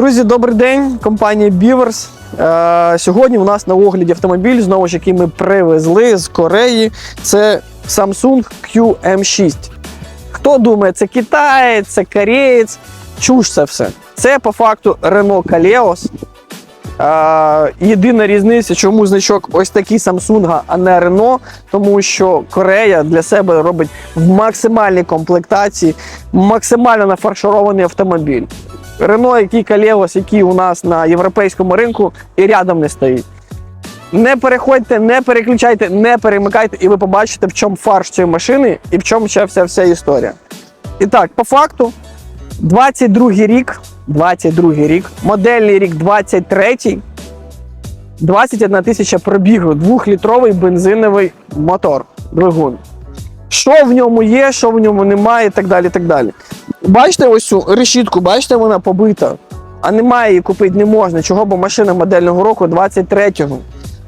Друзі, добрий день. Компанія Beavers. Е, Сьогодні у нас на огляді автомобіль, знову ж який ми привезли з Кореї. Це Samsung QM6. Хто думає, це китаєць, це кореєць? Чуш це все. Це по факту Renault Kaleos. Е, єдина різниця, чому значок ось такий Samsung, а не Renault, тому що Корея для себе робить в максимальній комплектації максимально нафарширований автомобіль. Рено, який Калєвос, який у нас на європейському ринку, і рядом не стоїть. Не переходьте, не переключайте, не перемикайте, і ви побачите, в чому фарш цієї машини і в чому ще вся, вся історія. І так, по факту, 22-й рік, 22 рік, модельний рік 23-й, 21 тисяча пробігу, двохлітровий бензиновий мотор, двигун. Що в ньому є, що в ньому немає, і так далі. і так далі. Бачите ось цю решітку, бачите, вона побита. А немає її купити не можна. Чого? Бо машина модельного року 23-го.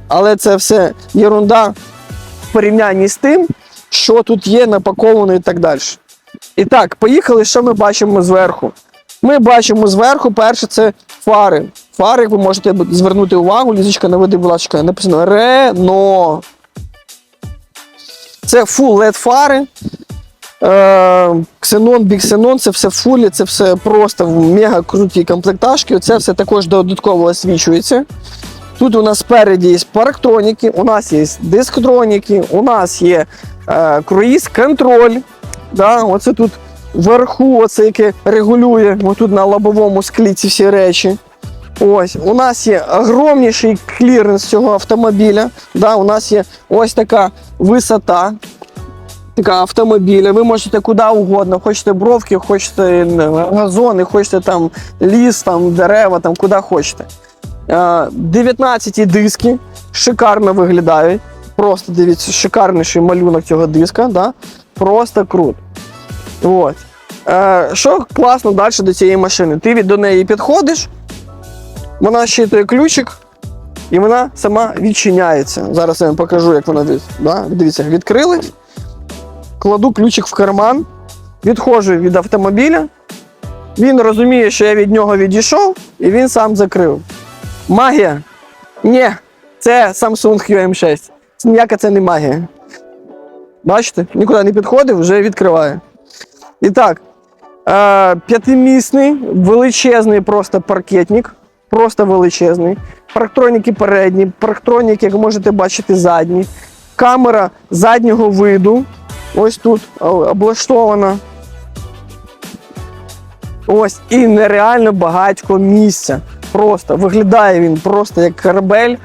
Але це все єрунда в порівнянні з тим, що тут є напаковано і так далі. І так, поїхали, що ми бачимо зверху. Ми бачимо зверху, перше, це фари. Фари, ви можете звернути увагу, лізочка наведи, будь ласка, написано Рено. Це full LED фари. Ксенон, біксенон, це все в фулі, це все просто мега круті комплектажки. Це все також додатково освічується. Тут у нас спереді є парктроніки, у нас є дисктроніки, у нас є е, круїз-контроль. Да? Оце тут вверху, оце яке регулює отут на лобовому склі ці всі речі. Ось, у нас є огромніший кліренс цього автомобіля. Да? У нас є ось така висота автомобіля. Ви можете куди угодно, хочете бровки, хочете газони, хочете там ліс, там дерева, там куди хочете. Е, 19 диски шикарно виглядають. Просто дивіться, шикарніший малюнок цього диска. Да? Просто круто. От. Е, Що класно далі до цієї машини? Ти до неї підходиш, вона щитує ключик, і вона сама відчиняється. Зараз я вам покажу, як вона да? дивіться, відкрилась кладу ключик в карман, відходжу від автомобіля. Він розуміє, що я від нього відійшов, і він сам закрив. Магія? Ні, це Samsung QM6. Ніяка це не магія. Бачите, нікуди не підходив, вже відкриває. І так, е, п'ятимісний, величезний просто паркетник. Просто величезний. Парктроніки передні, парктроніки, як можете бачити, задні. Камера заднього виду. Ось тут облаштована. Ось і нереально багатько місця. Просто виглядає він просто як корабель,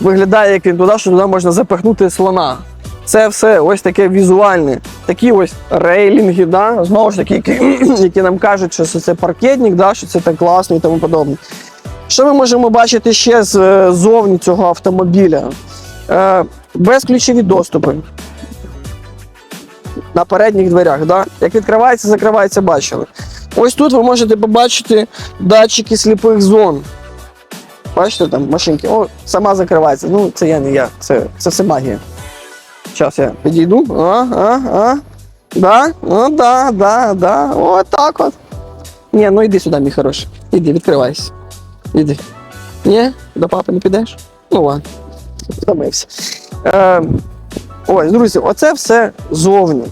виглядає як він туди, що туди можна запихнути слона. Це все ось таке візуальне. Такі ось рейлінги, да? знову ж таки, які, які нам кажуть, що це паркетник, да? що це так класно і тому подобне. Що ми можемо бачити ще ззовні цього автомобіля? Е, безключові доступи на передніх дверях. Да? Як відкривається, закривається, бачили. Ось тут ви можете побачити датчики сліпих зон. Бачите, там машинки. О, сама закривається. Ну, це я не я, це, це все магія. Зараз я підійду. А, а, а. Да, ну да, да, да. От так от. Ні, ну йди сюди, мій хороший. Іди, відкривайся. Іди. Ні, до папи не підеш? Ну ладно. Втомився. Е, ось, друзі, оце все зовні.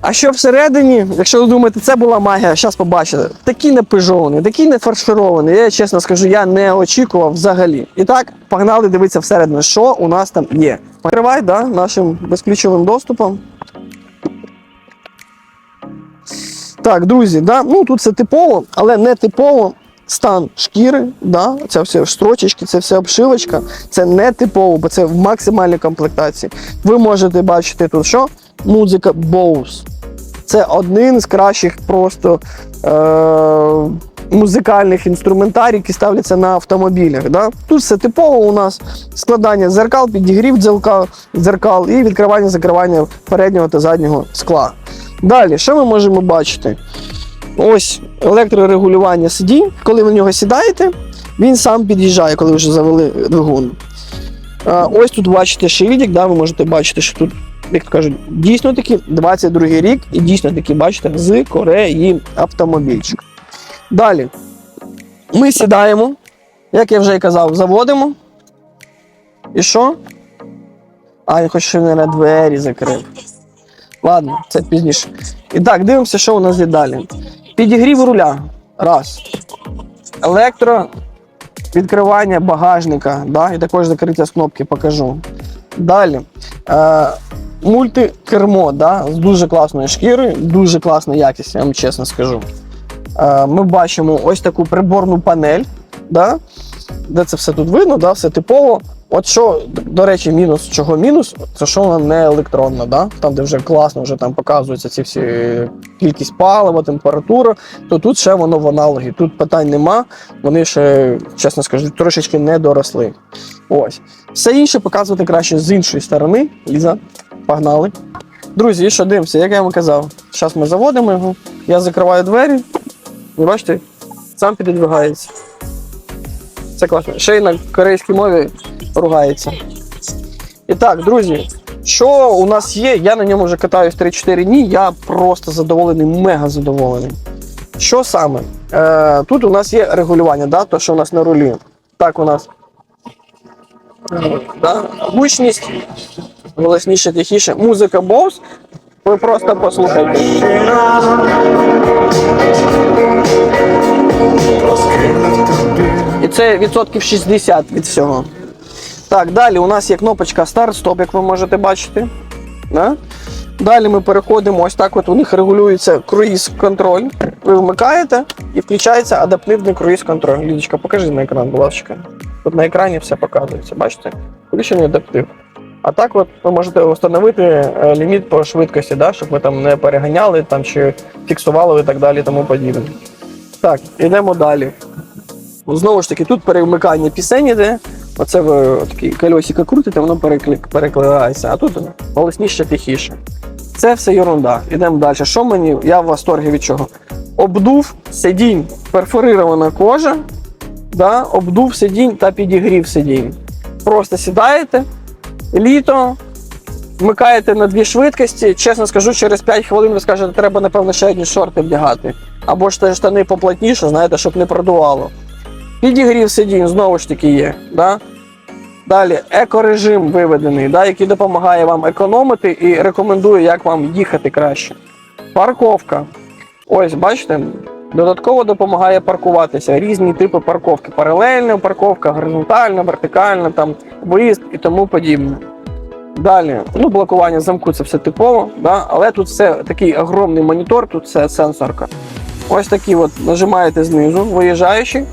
А що всередині, якщо ви думаєте, це була магія, зараз побачите. Такий не пижований, такий не фарширований. Я чесно скажу, я не очікував взагалі. І так, погнали дивитися всередину, що у нас там є. Покривай да, нашим безключовим доступом. Так, друзі, да, ну тут все типово, але не типово. Стан шкіри, да, це все строчечки, це все обшивочка. Це не типово, бо це в максимальній комплектації. Ви можете бачити тут що? Музика Bose. Це один з кращих просто е- музикальних інструментарій, які ставляться на автомобілях. Да? Тут все типово у нас складання дзеркал, підігрів дзеркал, дзеркал і відкривання закривання переднього та заднього скла. Далі, що ми можемо бачити? Ось електрорегулювання сидінь. Коли ви в нього сідаєте, він сам під'їжджає, коли вже завели двигун. Ось тут бачите шильдик, да, ви можете бачити, що тут, як то кажуть, дійсно таки 22 рік і дійсно таки, бачите, з Кореї автомобільчик. Далі. Ми сідаємо, як я вже і казав, заводимо. І що? А, я щоб він на двері закрив. Ладно, це пізніше. І так, дивимося, що у нас є далі. Підігрів руля. Раз. Електро відкривання багажника, да? і також закриття з кнопки покажу. Далі. Е, мультикермо да? з дуже класною шкірою, дуже класна якість, я вам чесно скажу. Е, ми бачимо ось таку приборну панель, да? де це все тут видно, да? все типово. От що, до речі, мінус, чого мінус, це що вона не електронна, да? там, де вже класно вже там показуються ці всі кількість палива, температура, то тут ще воно в аналогі. Тут питань нема, вони ще, чесно скажу, трошечки не доросли. Ось. Все інше показувати краще з іншої сторони. Ліза, погнали. Друзі, і що дивимося, як я вам казав, зараз ми заводимо його, я закриваю двері, і бачите, сам підвигається. Це класно. Ще й на корейській мові ругається. І так, друзі, що у нас є? Я на ньому вже катаюсь 3-4 дні, я просто задоволений, мега задоволений. Що саме? Е, тут у нас є регулювання, да? то, що у нас на рулі. Так, у нас да? гучність, голосніше, тихіше, музика Bose. Ви просто послухайте. І це відсотків 60 від всього. Так, далі у нас є кнопочка старт-стоп, як ви можете бачити. Да? Далі ми переходимо, ось так от у них регулюється круїз-контроль. Ви вмикаєте і включається адаптивний круїз-контроль. Лідочка, покажи на екран, будь ласка. Тут на екрані все показується, бачите? Включений адаптив. А так от ви можете встановити е, ліміт по швидкості, да? щоб ви там не переганяли там, чи фіксували і так далі, тому подібне. Так, йдемо далі. Знову ж таки, тут перемикання пісень іде. Оце ви такі кольосика крутите, воно переклик- перекладається, а тут голосніше тихіше. Це все ерунда. Ідемо далі. Що мені? Я в восторгі від чого? Обдув сидінь, перфорирована кожа, да? обдув сидінь та підігрів сидінь. Просто сідаєте, літо, вмикаєте на дві швидкості. Чесно скажу, через 5 хвилин ви скажете, треба, напевно, ще одні шорти вдягати. Або ж штани поплотніше, знаєте, щоб не продувало. Підігрів сидінь знову ж таки є. Да? Далі екорежим виведений, да, який допомагає вам економити і рекомендує, як вам їхати краще. Парковка. Ось, бачите, додатково допомагає паркуватися. Різні типи парковки. Паралельна парковка, горизонтальна, вертикальна, там, виїзд і тому подібне. Далі, ну, блокування замку це все типово, да? але тут все такий огромний монітор, тут все сенсорка. Ось такі от нажимаєте знизу, виїжджаючи, е,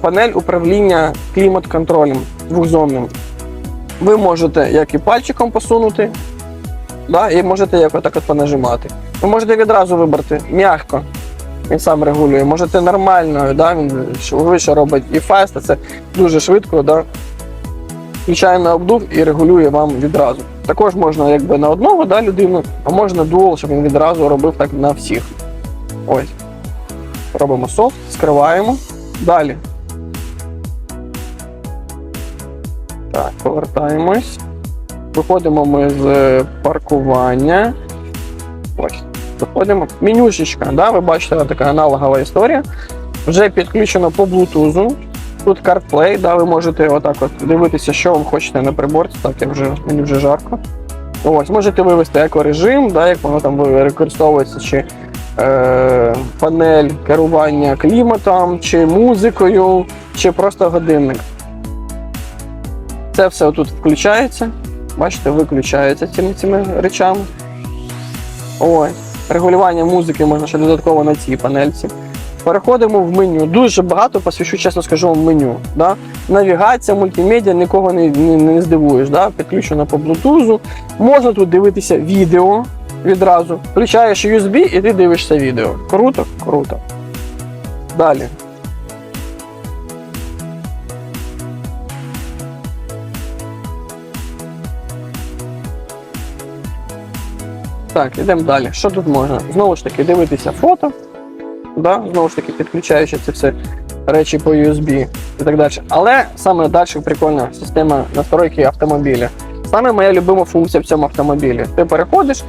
панель управління клімат-контролем двохзонним. Ви можете як і пальчиком посунути, да, і можете як отак от понажимати. Ви можете відразу вибрати м'яко. Він сам регулює. Можете нормально, да, він швидше робить і фаст, це дуже швидко. Да. Включаємо на обдув і регулює вам відразу. Також можна якби на одного да, людину, а можна дуал, щоб він відразу робив так на всіх. Ось. Робимо софт, скриваємо. Далі. Так, повертаємось. Виходимо ми з паркування. Ось. Виходимо. Менюшечка, да, ви бачите, така аналогова історія. Вже підключено по Bluetooth. Тут CarPlay, да, ви можете отак от дивитися, що вам хочете на приборці. Так, я вже, мені вже жарко. Ось, можете вивести екорежим, да, як воно там використовується, чи е, панель керування кліматом, чи музикою, чи просто годинник. Це все тут включається. Бачите, виключається цими, цими речами. Ось. Регулювання музики можна ще додатково на цій панельці. Переходимо в меню. Дуже багато посвящу, чесно скажу вам меню. Да? Навігація, мультимедіа, нікого не, не, не здивуєш. Да? Підключено по Bluetooth. Можна тут дивитися відео відразу. Включаєш USB і ти дивишся відео. Круто? Круто. Далі. Так, йдемо далі. Що тут можна? Знову ж таки, дивитися фото. Да? Знову ж таки, підключаючи це все речі по USB і так далі. Але саме далі прикольна система настройки автомобіля. Саме моя любима функція в цьому автомобілі. Ти переходиш,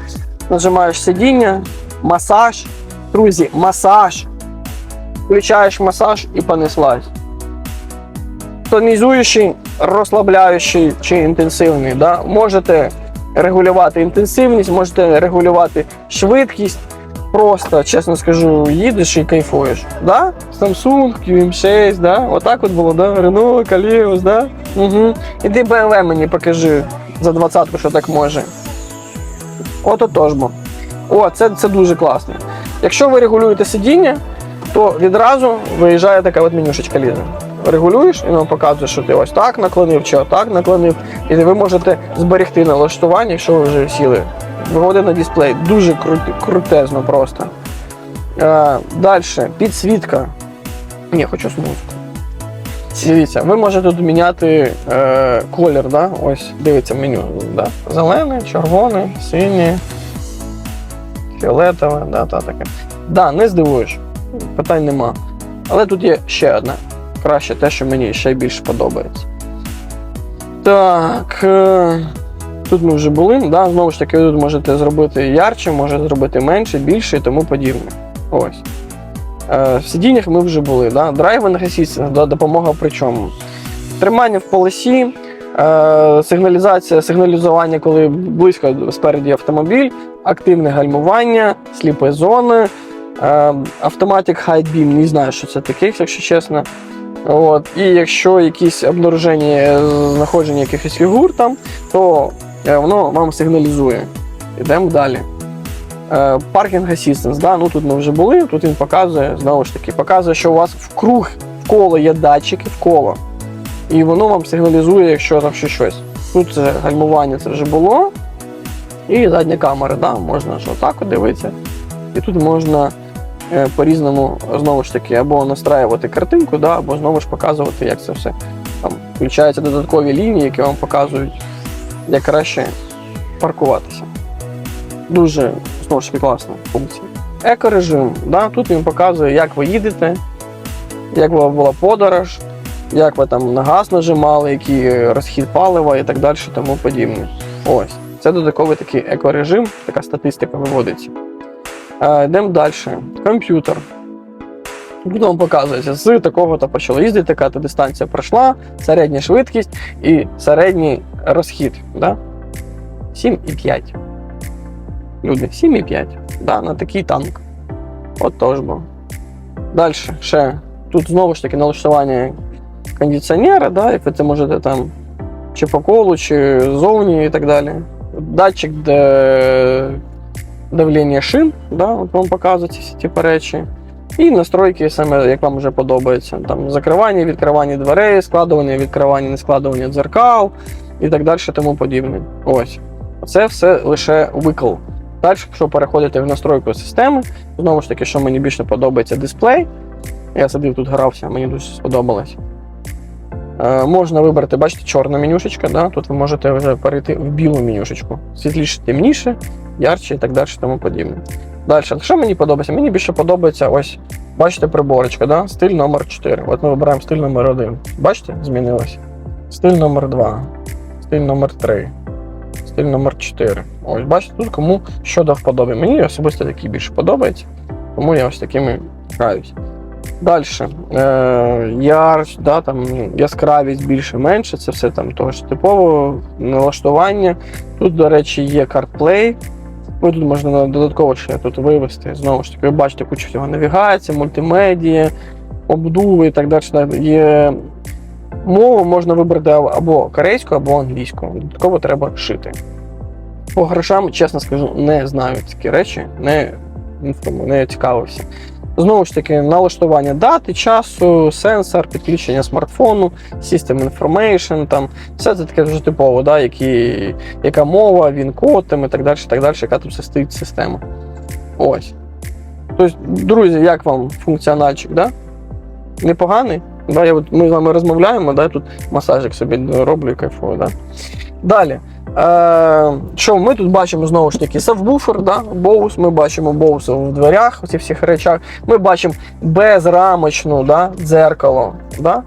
нажимаєш сидіння, масаж. Друзі, масаж. включаєш масаж і понеслась. Тонізуючий, розслабляючий чи інтенсивний. Да? Можете регулювати інтенсивність, можете регулювати швидкість. Просто, чесно скажу, їдеш і кайфуєш. Да? Samsung, QM6, да? отак от було, да? Renault, Каліус, да? Угу. Іди BMW мені покажи за двадцятку, що так може. От отож бо. О, це, це дуже класно. Якщо ви регулюєте сидіння, то відразу виїжджає така от менюшечка лізе. Регулюєш і вам показує, що ти ось так наклонив чи отак наклонив. І ви можете зберегти налаштування, якщо ви вже сіли. Виводить на дисплей. Дуже крутезно просто. Е, Далі, підсвітка. Ні, хочу смузку. Дивіться, ви можете тут міняти е, колір, да? ось дивиться меню. Да? Зелений, червоний, синій, фіолетове, да, та таке. Да, не здивуєш, питань нема. Але тут є ще одне. Краще те, що мені ще більше подобається. Так. Е, тут ми вже були. Да? Знову ж таки, ви тут можете зробити ярче, можете зробити менше, більше і тому подібне. Ось. Е, в сидіннях ми вже були. Да? Драйвинг асістент, да? допомога при чому? Тримання в полосі, е, сигналізація, сигналізування, коли близько спереді автомобіль, активне гальмування, сліпі зони, е, автоматик Hide Beam, не знаю, що це таке, якщо чесно. От. І якщо якісь обнаруження знаходження якихось фігур там, то воно вам сигналізує. Йдемо далі. Е, Паркінг Assistance, да? ну тут ми вже були, тут він показує, знову ж таки, показує, що у вас в круг в коло є датчики в коло. І воно вам сигналізує, якщо там ще щось. Тут це гальмування це вже було. І задня камера, да? можна ж отак дивитися. І тут можна е, по-різному знову ж таки або настраювати картинку, да? або знову ж показувати, як це все. Там включаються додаткові лінії, які вам показують, як краще паркуватися. Дуже знову ж таки класна функція. Екорежим. Да? Тут він показує, як ви їдете, як у вас була подорож, як ви там на газ нажимали, який розхід палива і так далі, тому подібне. Ось. Це додатковий такий екорежим, така статистика виводиться. Е, йдемо далі. Комп'ютер. Тут вам показується, з такого-то почало їздити, така то дистанція пройшла, середня швидкість і середній розхід. Да? 7,5. Люди, 7,5. Да, на такий танк. От тож бо. Далі ще. Тут знову ж таки налаштування кондиціонера, да, як ви можете там чи по колу, чи зовні і так далі. Датчик де... давлення шин, да, от вам показують всі ті речі. І настройки, саме як вам вже подобається. Там закривання, відкривання дверей, складування, відкривання, не складування дзеркал і так далі, тому подібне. Ось. Це все лише викл. Далі, якщо переходити в настройку системи, знову ж таки, що мені більше подобається дисплей. Я сидів тут грався, мені дуже сподобалось. Е, можна вибрати, бачите, чорна менюшечка, да? тут ви можете вже перейти в білу менюшечку. Світліше, темніше, ярче і так далі, тому подібне. Далі, що мені подобається? Мені більше подобається ось, бачите, приборочка, да? стиль номер 4. От ми вибираємо стиль номер 1. Бачите, змінилося. Стиль номер 2, стиль номер 3, стиль номер 4. Ось, бачите, тут кому що до вподоби. Мені особисто такий більше подобається, тому я ось такими граюсь. Далі. Е, ярч, да, там, ну, яскравість більше менше, це все там того ж типово налаштування. Тут, до речі, є CarPlay. Ви тут можна додатково ще тут вивести. Знову ж таки, ви бачите кучу всього навігація, мультимедія, обдуви і так далі. Є мову можна вибрати або корейську, або англійську. Додатково треба шити. По грошам, чесно скажу, не знаю такі речі, не, не цікавився. Знову ж таки, налаштування дати, часу, сенсор, підключення смартфону, System Information, там все це таке дуже типово, да, які, яка мова, він код там, і так далі, так далі, яка тут стоїть система. Ось. Тобто, друзі, як вам функціональчик, да? Непоганий? Да, я от, ми з вами розмовляємо, да, тут масажик собі роблю і кайфую. Да? Далі. Е, що ми тут бачимо знову ж таки сабвуфер, да? боус, ми бачимо боус в дверях, у цих всіх речах. Ми бачимо безрамочну да? дзеркало. Да?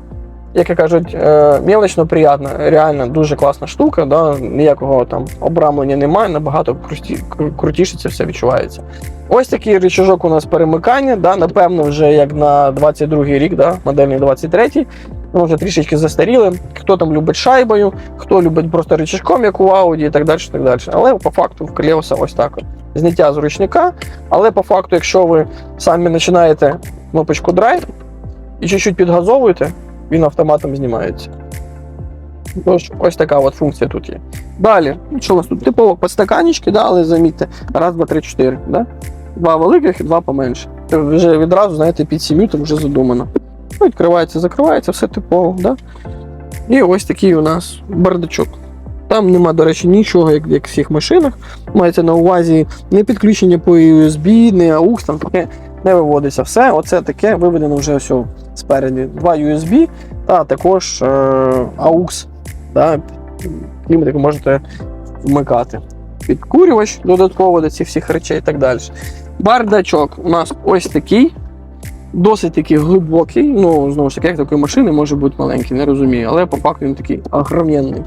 Як кажуть, е, мелочно приємна, реально дуже класна штука. Да? Ніякого там обрамлення немає, набагато круті, крутіше це все відчувається. Ось такий рычажок у нас перемикання, да? напевно, вже як на 22-й рік, да? модельний 23-й. Ну, вже трішечки застаріли. Хто там любить шайбою, хто любить просто рычажком, як у Audi і так далі. так далі. Але по факту в Клеоса ось так. Зняття з ручника. Але по факту, якщо ви самі починаєте кнопочку Drive і чуть-чуть підгазовуєте, він автоматом знімається. Тож, ось така от функція тут є. Далі, ну, що у нас тут? Типово подстаканнички, да, але замітьте, раз, два, три, чотири. Да? Два великих і два поменше. Це Вже відразу, знаєте, під сім'ю там вже задумано. Ну, відкривається, закривається, все типово. Да? І ось такий у нас бардачок. Там нема, до речі, нічого, як, як в всіх машинах. Мається на увазі не підключення по USB, не AUX, там таке не виводиться. Все, оце таке виведено вже все спереді. Два USB, та також е, AUX. Да, кліматик можете вмикати. Підкурювач додатково до цих всіх речей і так далі. Бардачок у нас ось такий. Досить такий глибокий. Ну, знову ж таки, як такої машини може бути маленький, не розумію. Але по факту він такий огроменний.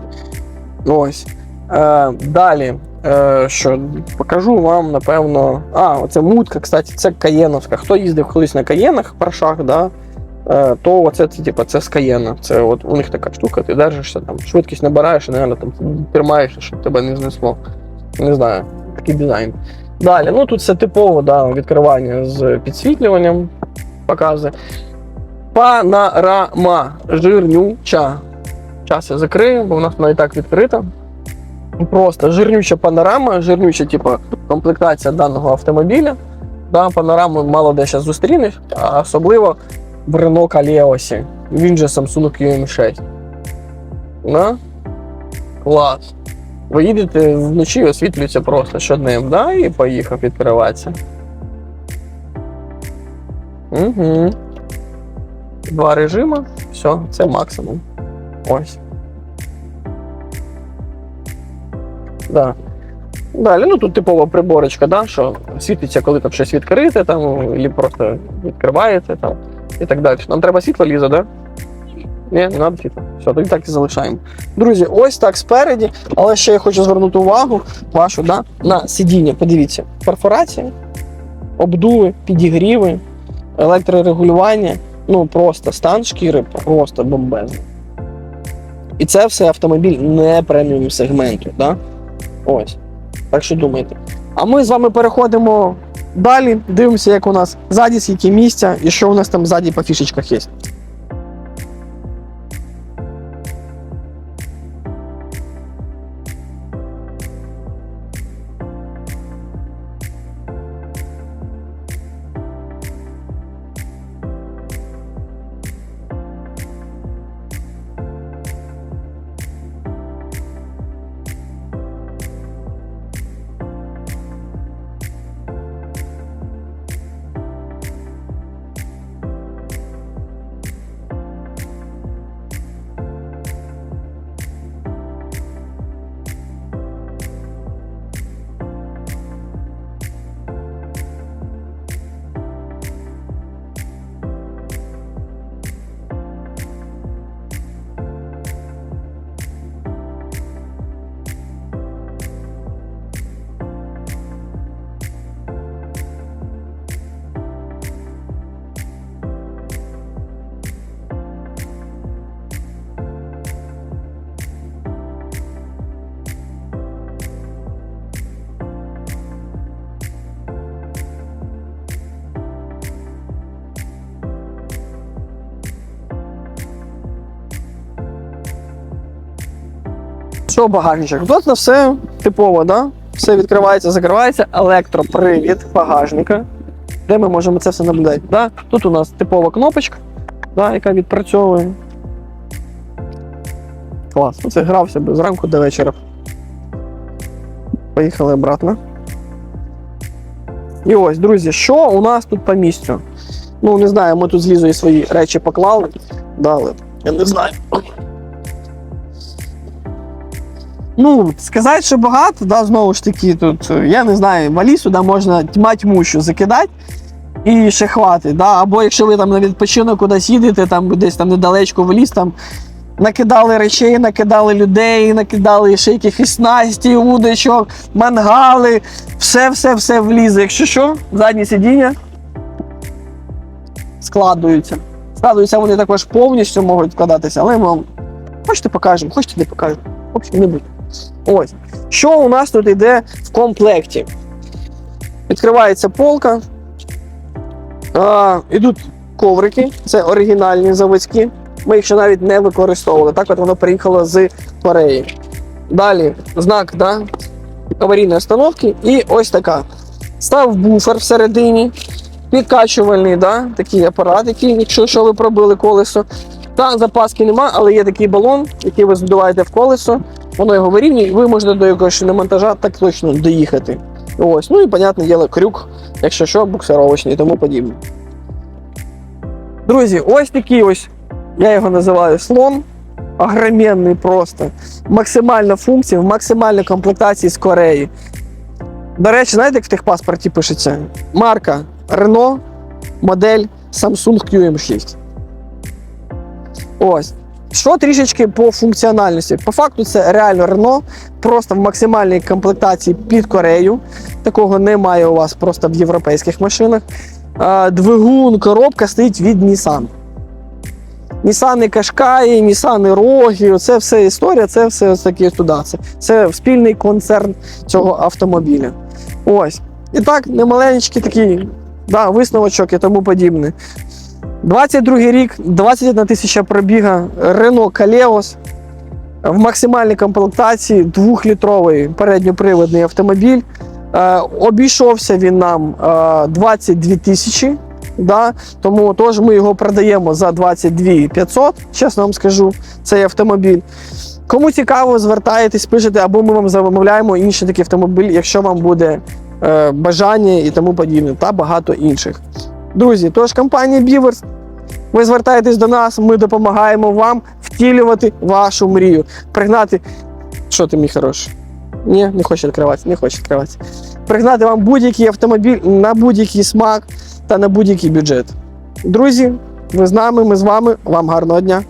Ось. Е, далі, е, що покажу вам, напевно. А, оце мутка, кстати, це каєновська. Хто їздив колись на каєнах паршах, да, е, то оце це, типу, це з каєна. Це от у них така штука, ти держишся, там, швидкість набираєш і, наверное, там тримаєш, щоб тебе не знесло. Не знаю, такий дизайн. Далі, ну тут все типово, да, відкривання з підсвітлюванням показує. Панорама жирнюча. Час я закрию, бо у нас вона і так відкрита. Просто жирнюча панорама, жирнюча, типу, комплектація даного автомобіля. Да, панораму мало де зараз зустрінеш, а особливо в Renault Калеосі. Він же Samsung QM6. Да? Клас. Ви їдете вночі, освітлюється просто щоднем, да? і поїхав відкриватися. Угу. Два режими, все, це максимум. Ось. Да. Далі, ну тут типова приборочка, да, що світиться, коли там щось відкрите, там, або просто відкриваєте там, і так далі. Нам треба світло ліза, да? Ні, не треба світло. Все, тоді так і залишаємо. Друзі, ось так спереді, але ще я хочу звернути увагу вашу да, на сидіння. Подивіться, перфорація, обдуви, підігріви, електрорегулювання. Ну просто стан шкіри просто бомбезний. І це все автомобіль не преміум сегменту. Да? Ось. Так що думайте. А ми з вами переходимо далі, дивимося, як у нас ззаді, скільки місця і що у нас там ззаді по фішечках є. Що багажничок? Тут на все типово, да? Все відкривається, закривається, електропривід багажника, де ми можемо це все наблюдати. Да? Тут у нас типова кнопочка, да, яка відпрацьовує. Клас. Оце грався би зранку до вечора. Поїхали обратно. І ось, друзі, що у нас тут по місцю? Ну, не знаю, ми тут з Лізою свої речі поклали. Дали. Я не знаю. Ну, сказати, що багато, да, знову ж таки, тут, е, я не знаю, валі сюди можна тьма тьмущу закидати. і ще хватить. Да? Або якщо ви там на відпочинок кудись їдете, там десь там недалечко в ліс, там накидали речей, накидали людей, накидали ще якихось снасті, удочок, мангали, все-все-все влізе. Якщо що, задні сидіння складуються. Складуються вони також повністю можуть складатися, але ми вам хочете покажемо, хочете не покажемо. В общем, не буде. Ось. Що у нас тут йде в комплекті? Відкривається полка. А, ідуть коврики, це оригінальні заводські. Ми їх ще навіть не використовували. Так от воно приїхало з Кореї. Далі знак да, аварійної остановки. І ось така. Став буфер всередині, підкачувальний, да, такий апарат, який, якщо що ви пробили колесо. Та запаски нема, але є такий балон, який ви задуваєте в колесо, воно його вирівнює, і ви можете до якогось шиномонтажа так точно доїхати. Ось. Ну і, понятне діло, крюк, якщо що, буксировочний і тому подібне. Друзі, ось такий ось, я його називаю слон. Огроменний просто. Максимальна функція, в максимальній комплектації з Кореї. До речі, знаєте, як в техпаспорті пишеться? Марка Renault, модель Samsung QM6. Ось. Що трішечки по функціональності? По факту, це реально Renault, просто в максимальній комплектації під Корею. Такого немає у вас просто в європейських машинах. Двигун, коробка стоїть від Nissan. Nissan Кашкаї, Nissan Рогі, це все історія, це все такі туди. Це, це спільний концерн цього автомобіля. Ось. І так, немаленький такий да, висновочок і тому подібне. 22 рік, 21 тисяча пробіга Renault Kaleos в максимальній комплектації 2-літровий передньоприводний автомобіль. Е, обійшовся він нам е, 22 тисячі. Да? Тому тож ми його продаємо за 22 500, чесно вам скажу, цей автомобіль. Кому цікаво, звертаєтесь, пишете, або ми вам замовляємо інший такий автомобіль, якщо вам буде е, бажання і тому подібне, та багато інших. Друзі, тож компанія Beavers, ви звертаєтесь до нас, ми допомагаємо вам втілювати вашу мрію. Пригнати. Що ти, мій хороший? Ні, не хоче відкривати, не хоче відкриватися. Пригнати вам будь-який автомобіль на будь-який смак та на будь-який бюджет. Друзі, ви з нами, ми з вами. Вам гарного дня!